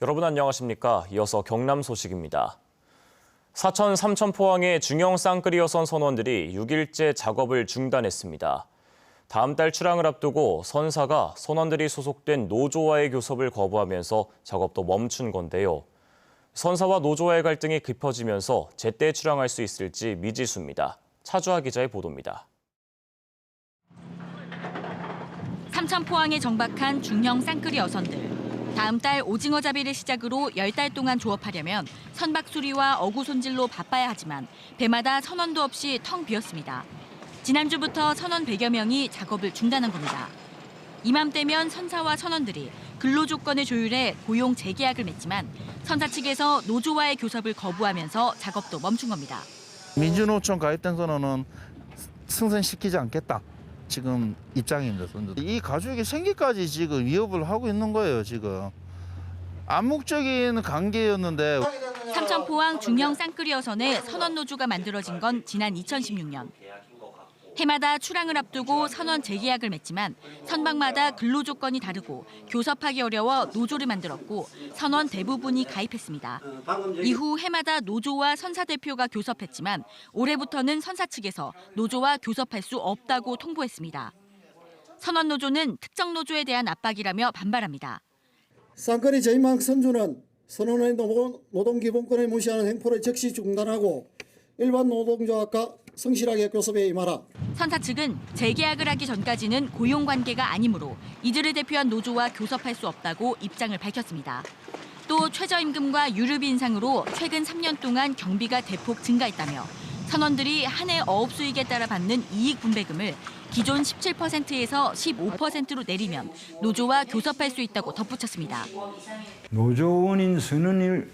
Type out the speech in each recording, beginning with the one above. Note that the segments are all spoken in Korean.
여러분 안녕하십니까? 이어서 경남 소식입니다. 사천 삼천포항의 중형 쌍끌이어선 선원들이 6일째 작업을 중단했습니다. 다음 달 출항을 앞두고 선사가 선원들이 소속된 노조와의 교섭을 거부하면서 작업도 멈춘 건데요. 선사와 노조와의 갈등이 깊어지면서 제때 출항할 수 있을지 미지수입니다. 차주아 기자의 보도입니다. 삼천포항에 정박한 중형 쌍끌이 어선들. 다음 달 오징어 잡이를 시작으로 열 달 동안 조업하려면 선박 수리와 어구 손질로 바빠야 하지만 배마다 선원도 없이 텅 비었습니다. 지난주부터 선원 100여 명이 작업을 중단한 겁니다. 이맘때면 선사와 선원들이 근로 조건을 조율해 고용 재계약을 맺지만 선사 측에서 노조와의 교섭을 거부하면서 작업도 멈춘 겁니다. 민주노총 가입된 선언은 승선시키지 않겠다. 지금 입장입니다. 이 가족의 생계까지 지금 위협을 하고 있는 거예요. 지금 암묵적인 관계였는데 삼천 포항 중형 쌍끌이 어선의 선원 노조가 만들어진 건 지난 2016년. 해마다 출항을 앞두고 선원 재계약을 맺지만 선박마다 근로 조건이 다르고 교섭하기 어려워 노조를 만들었고 선원 대부분이 가입했습니다. 이후 해마다 노조와 선사 대표가 교섭했지만 올해부터는 선사 측에서 노조와 교섭할 수 없다고 통보했습니다. 선원 노조는 특정 노조에 대한 압박이라며 반발합니다. 쌍끌이 저희망 선주는 선원의 노동, 노동 기본권을 무시하는 행포를 즉시 중단하고 일반 노동조합과 성실하게 교섭에 임하라. 선사 측은 재계약을 하기 전까지는 고용 관계가 아니므로 이들을 대표한 노조와 교섭할 수 없다고 입장을 밝혔습니다. 또 최저임금과 유류비 인상으로 최근 3년 동안 경비가 대폭 증가했다며 선원들이 한 해 어업 수익에 따라 받는 이익 분배금을 기존 17%에서 15%로 내리면 노조와 교섭할 수 있다고 덧붙였습니다. 노조원인 선언을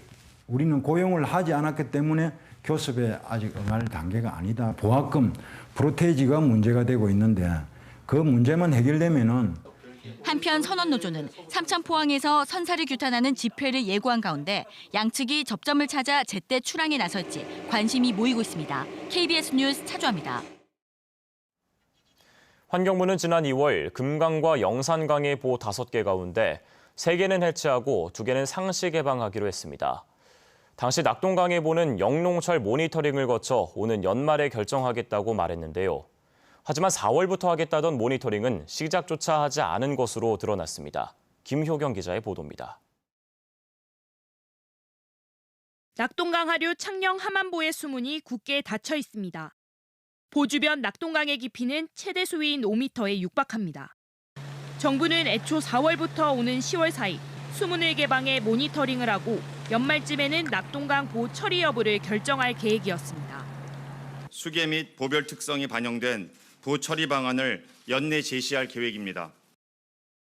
우리는 고용을 하지 않았기 때문에 교섭에 아직 응할 단계가 아니다. 보합금, 프로테이지가 문제가 되고 있는데 그 문제만 해결되면은 한편 선원노조는 삼천포항에서 선사를 규탄하는 집회를 예고한 가운데 양측이 접점을 찾아 제때 출항에 나설지 관심이 모이고 있습니다. KBS 뉴스 차주합니다. 환경부는 지난 2월 금강과 영산강의 보 5개 가운데 3개는 해체하고 2개는 상시 개방하기로 했습니다. 당시 낙동강의 보는 영농철 모니터링을 거쳐 오는 연말에 결정하겠다고 말했는데요. 하지만 4월부터 하겠다던 모니터링은 시작조차 하지 않은 것으로 드러났습니다. 김효경 기자의 보도입니다. 낙동강 하류 창녕 하만보의 수문이 굳게 닫혀 있습니다. 보 주변 낙동강의 깊이는 최대 수위인 5m에 육박합니다. 정부는 애초 4월부터 오는 10월 사이 수문을 개방해 모니터링을 하고 연말쯤에는 낙동강 보 처리 여부를 결정할 계획이었습니다. 수계 및 보별 특성이 반영된 보 처리 방안을 연내 제시할 계획입니다.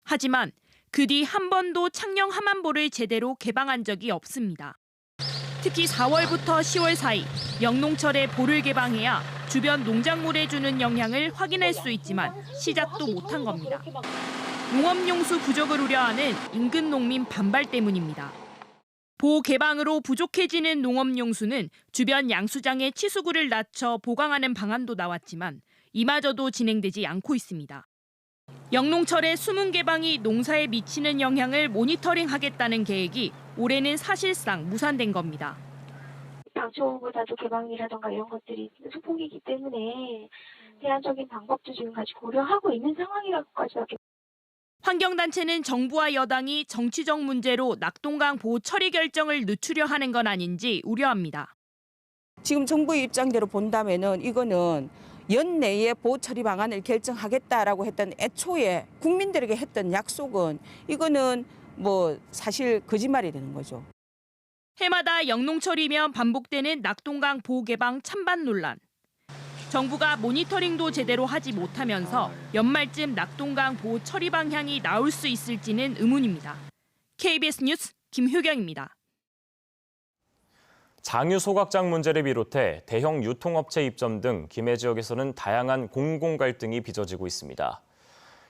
하지만 그 뒤 한 번도 창녕 하만보를 제대로 개방한 적이 없습니다. 특히 4월부터 10월 사이 영농철에 보를 개방해야 주변 농작물에 주는 영향을 확인할 수 있지만 시작도 못한 겁니다. 농업용수 부족을 우려하는 인근 농민 반발 때문입니다. 보 개방으로 부족해지는 농업용수는 주변 양수장의 치수구를 낮춰 보강하는 방안도 나왔지만 이마저도 진행되지 않고 있습니다. 영농철의 수문 개방이 농사에 미치는 영향을 모니터링하겠다는 계획이 올해는 사실상 무산된 겁니다. 당초보다도 개방이라던가 이런 것들이 소폭이기 때문에 대안적인 방법도 지금 같이 고려하고 있는 상황이라고까지밖에 환경단체는 정부와 여당이 정치적 문제로 낙동강 보호 처리 결정을 늦추려 하는 건 아닌지 우려합니다. 지금 정부의 입장대로 본다면은 이거는 연내에 보호 처리 방안을 결정하겠다라고 했던 애초에 국민들에게 했던 약속은 이거는 뭐 사실 거짓말이 되는 거죠. 해마다 영농철이면 반복되는 낙동강 보호 개방 찬반 논란. 정부가 모니터링도 제대로 하지 못하면서 연말쯤 낙동강 보호 처리 방향이 나올 수 있을지는 의문입니다. KBS 뉴스 김효경입니다. 장유 소각장 문제를 비롯해 대형 유통업체 입점 등 김해 지역에서는 다양한 공공 갈등이 빚어지고 있습니다.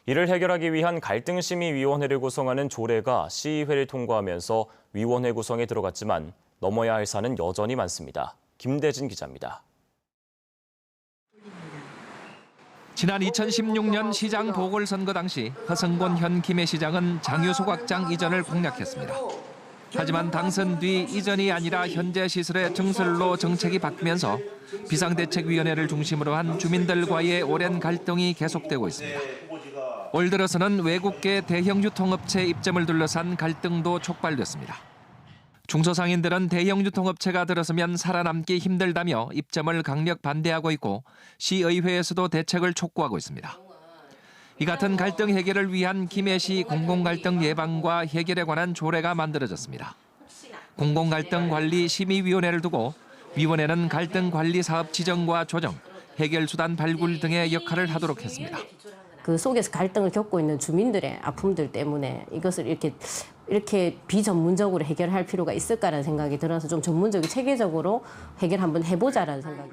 이를 해결하기 위한 갈등심의위원회를 구성하는 조례가 시의회를 통과하면서 위원회 구성에 들어갔지만 넘어야 할 산은 여전히 많습니다. 김대진 기자입니다. 지난 2016년 시장 보궐선거 당시 허성곤 현 김해시장은 장유소각장 이전을 공약했습니다. 하지만 당선 뒤 이전이 아니라 현재 시설의 증설로 정책이 바뀌면서 비상대책위원회를 중심으로 한 주민들과의 오랜 갈등이 계속되고 있습니다. 올 들어서는 외국계 대형 유통업체 입점을 둘러싼 갈등도 촉발됐습니다. 중소상인들은 대형 유통업체가 들어서면 살아남기 힘들다며 입점을 강력 반대하고 있고 시의회에서도 대책을 촉구하고 있습니다. 이 같은 갈등 해결을 위한 김해시 공공갈등 예방과 해결에 관한 조례가 만들어졌습니다. 공공갈등관리 심의위원회를 두고 위원회는 갈등 관리 사업 지정과 조정, 해결 수단 발굴 등의 역할을 하도록 했습니다. 그 속에서 갈등을 겪고 있는 주민들의 아픔들 때문에 이것을 이렇게 이렇게 비전문적으로 해결할 필요가 있을까라는 생각이 들어서 좀 전문적이고 체계적으로 해결 한번 해보자라는 생각이.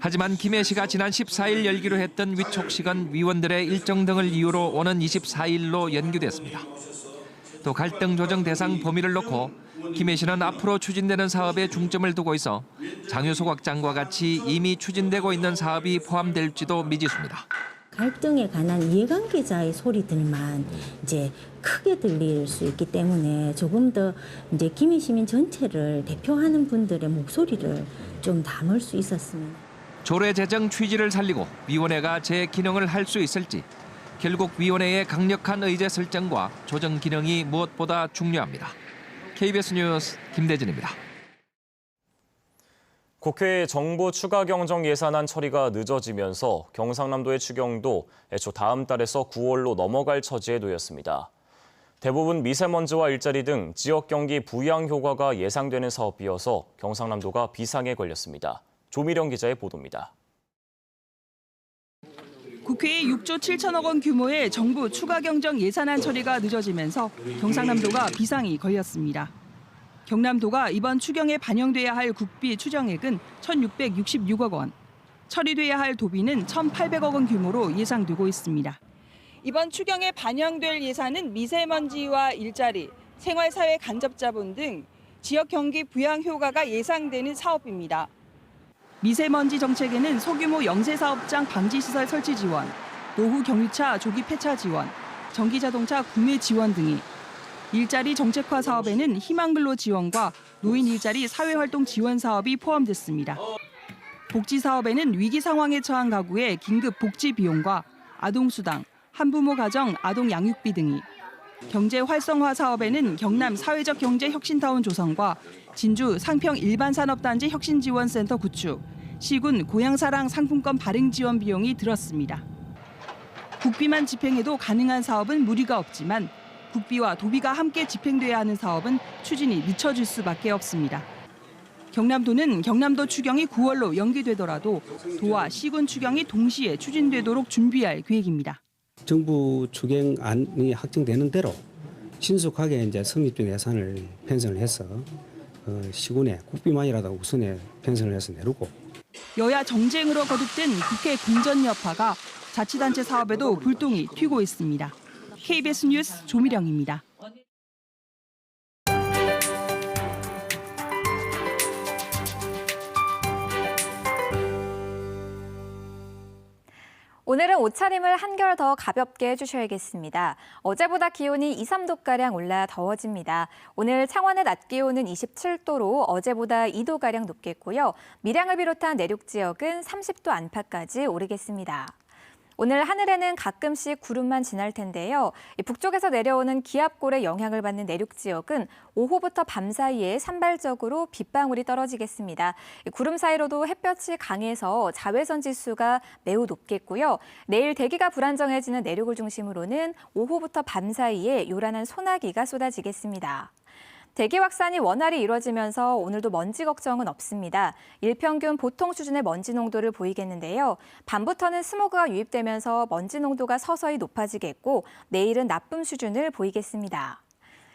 하지만 김해시가 지난 14일 열기로 했던 위촉식은 위원들의 일정 등을 이유로 오는 24일로 연기됐습니다. 또 갈등 조정 대상 범위를 놓고 김해시는 앞으로 추진되는 사업에 중점을 두고 있어 장유소각장과 같이 이미 추진되고 있는 사업이 포함될지도 미지수입니다. 갈등에 관한 이해관계자의 소리들만 이제 크게 들릴 수 있기 때문에 조금 더 이제 김해 시민 전체를 대표하는 분들의 목소리를 좀 담을 수 있었으면. 조례 제정 취지를 살리고 위원회가 제 기능을 할 수 있을지 결국 위원회의 강력한 의제 설정과 조정 기능이 무엇보다 중요합니다. KBS 뉴스 김대진입니다. 국회 정부 추가 경정 예산안 처리가 늦어지면서 경상남도의 추경도 애초 다음 달에서 9월로 넘어갈 처지에 놓였습니다. 대부분 미세먼지와 일자리 등 지역 경기 부양 효과가 예상되는 사업이어서 경상남도가 비상에 걸렸습니다. 조미령 기자의 보도입니다. 국회의 6조 7천억 원 규모의 정부 추가 경정 예산안 처리가 늦어지면서 경상남도가 비상이 걸렸습니다. 경남도가 이번 추경에 반영돼야 할 국비 추정액은 1,666억 원, 처리돼야 할 도비는 1,800억 원 규모로 예상되고 있습니다. 이번 추경에 반영될 예산은 미세먼지와 일자리, 생활사회 간접자본 등 지역 경기 부양 효과가 예상되는 사업입니다. 미세먼지 정책에는 소규모 영세사업장 방지시설 설치 지원, 노후 경유차 조기 폐차 지원, 전기자동차 구매 지원 등이 일자리 정책화 사업에는 희망근로 지원과 노인 일자리 사회활동 지원 사업이 포함됐습니다. 복지 사업에는 위기 상황에 처한 가구의 긴급 복지 비용과 아동 수당, 한부모 가정 아동 양육비 등이 경제 활성화 사업에는 경남 사회적 경제 혁신타운 조성과 진주 상평 일반산업단지 혁신지원센터 구축, 시군 고향사랑 상품권 발행 지원 비용이 들었습니다. 국비만 집행해도 가능한 사업은 무리가 없지만 국비와 도비가 함께 집행돼야 하는 사업은 추진이 늦춰질 수밖에 없습니다. 경남도는 경남도 추경이 9월로 연기되더라도 도와 시군 추경이 동시에 추진되도록 준비할 계획입니다. 정부 추경안이 확정되는 대로 신속하게 이제 성립된 예산을 편성을 해서 어, 시군에 국비만이라도 우선에 편성을 해서 내놓고 여야 정쟁으로 거듭된 국회 공전 여파가 자치단체 사업에도 불똥이 튀고 있습니다. KBS 뉴스 조미령입니다. 오늘은 옷차림을 한결 더 가볍게 해주셔야겠습니다. 어제보다 기온이 2, 3도가량 올라 더워집니다. 오늘 창원의 낮 기온은 27도로 어제보다 2도가량 높겠고요. 밀양을 비롯한 내륙 지역은 30도 안팎까지 오르겠습니다. 오늘 하늘에는 가끔씩 구름만 지날 텐데요. 북쪽에서 내려오는 기압골의 영향을 받는 내륙 지역은 오후부터 밤 사이에 산발적으로 빗방울이 떨어지겠습니다. 구름 사이로도 햇볕이 강해서 자외선 지수가 매우 높겠고요. 내일 대기가 불안정해지는 내륙을 중심으로는 오후부터 밤 사이에 요란한 소나기가 쏟아지겠습니다. 대기 확산이 원활히 이루어지면서 오늘도 먼지 걱정은 없습니다. 일평균 보통 수준의 먼지 농도를 보이겠는데요. 밤부터는 스모그가 유입되면서 먼지 농도가 서서히 높아지겠고 내일은 나쁨 수준을 보이겠습니다.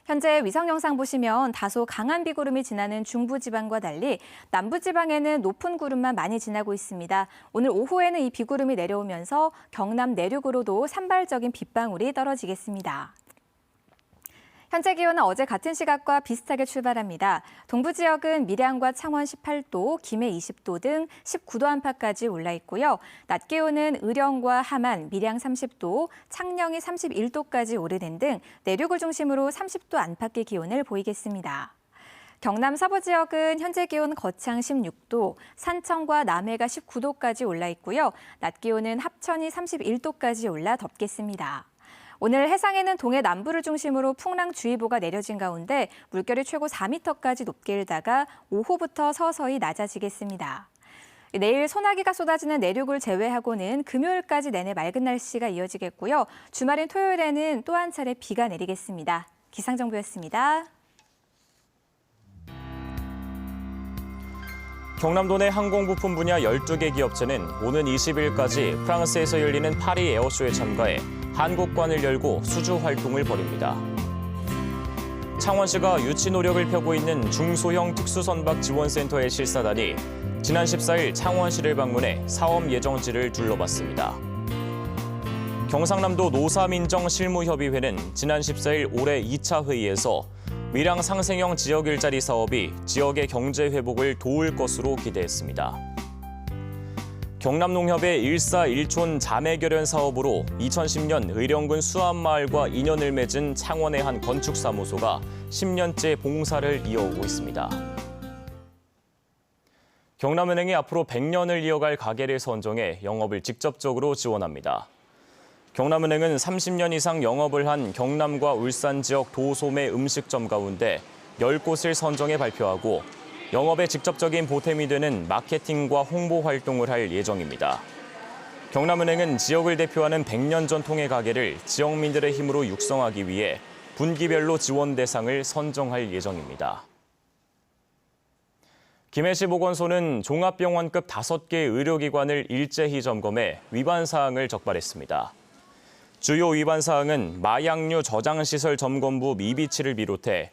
현재 위성 영상 보시면 다소 강한 비구름이 지나는 중부 지방과 달리 남부 지방에는 높은 구름만 많이 지나고 있습니다. 오늘 오후에는 이 비구름이 내려오면서 경남 내륙으로도 산발적인 빗방울이 떨어지겠습니다. 현재 기온은 어제 같은 시각과 비슷하게 출발합니다. 동부 지역은 밀양과 창원 18도, 김해 20도 등 19도 안팎까지 올라 있고요. 낮 기온은 의령과 함안, 밀양 30도, 창녕이 31도까지 오르는 등 내륙을 중심으로 30도 안팎의 기온을 보이겠습니다. 경남 서부 지역은 현재 기온 거창 16도, 산청과 남해가 19도까지 올라 있고요. 낮 기온은 합천이 31도까지 올라 덥겠습니다. 오늘 해상에는 동해 남부를 중심으로 풍랑주의보가 내려진 가운데 물결이 최고 4m까지 높게 일다가 오후부터 서서히 낮아지겠습니다. 내일 소나기가 쏟아지는 내륙을 제외하고는 금요일까지 내내 맑은 날씨가 이어지겠고요. 주말인 토요일에는 또 한 차례 비가 내리겠습니다. 기상정보였습니다. 경남도 내 항공부품 분야 12개 기업체는 오는 20일까지 프랑스에서 열리는 파리 에어쇼에 참가해 한국관을 열고 수주 활동을 벌입니다. 창원시가 유치 노력을 펴고 있는 중소형 특수선박 지원센터의 실사단이 지난 14일 창원시를 방문해 사업 예정지를 둘러봤습니다. 경상남도 노사민정 실무협의회는 지난 14일 올해 2차 회의에서 밀양 상생형 지역 일자리 사업이 지역의 경제 회복을 도울 것으로 기대했습니다. 경남농협의 일사일촌 자매결연 사업으로 2010년 의령군 수암마을과 인연을 맺은 창원의 한 건축사무소가 10년째 봉사를 이어오고 있습니다. 경남은행이 앞으로 100년을 이어갈 가게를 선정해 영업을 직접적으로 지원합니다. 경남은행은 30년 이상 영업을 한 경남과 울산 지역 도소매 음식점 가운데 10곳을 선정해 발표하고 영업에 직접적인 보탬이 되는 마케팅과 홍보 활동을 할 예정입니다. 경남은행은 지역을 대표하는 100년 전통의 가게를 지역민들의 힘으로 육성하기 위해 분기별로 지원 대상을 선정할 예정입니다. 김해시 보건소는 종합병원급 5개 의료기관을 일제히 점검해 위반 사항을 적발했습니다. 주요 위반 사항은 마약류 저장시설 점검부 미비치를 비롯해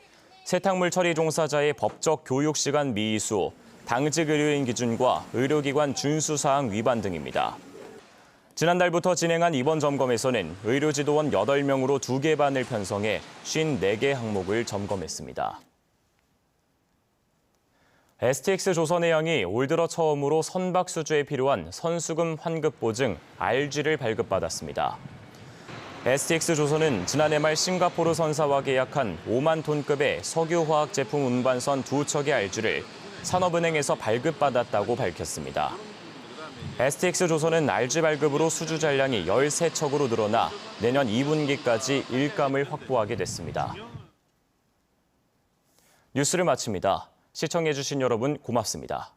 세탁물 처리 종사자의 법적 교육 시간 미이수, 당직 의료인 기준과 의료기관 준수 사항 위반 등입니다. 지난달부터 진행한 이번 점검에서는 의료지도원 8명으로 2개 반을 편성해 54개 항목을 점검했습니다. STX 조선해양이 올 들어 처음으로 선박 수주에 필요한 선수금 환급 보증 RG를 발급받았습니다. STX 조선은 지난해 말 싱가포르 선사와 계약한 5만 톤급의 석유화학 제품 운반선 두 척의 RG를 산업은행에서 발급받았다고 밝혔습니다. STX 조선은 RG 발급으로 수주 잔량이 13척으로 늘어나 내년 2분기까지 일감을 확보하게 됐습니다. 뉴스를 마칩니다. 시청해주신 여러분 고맙습니다.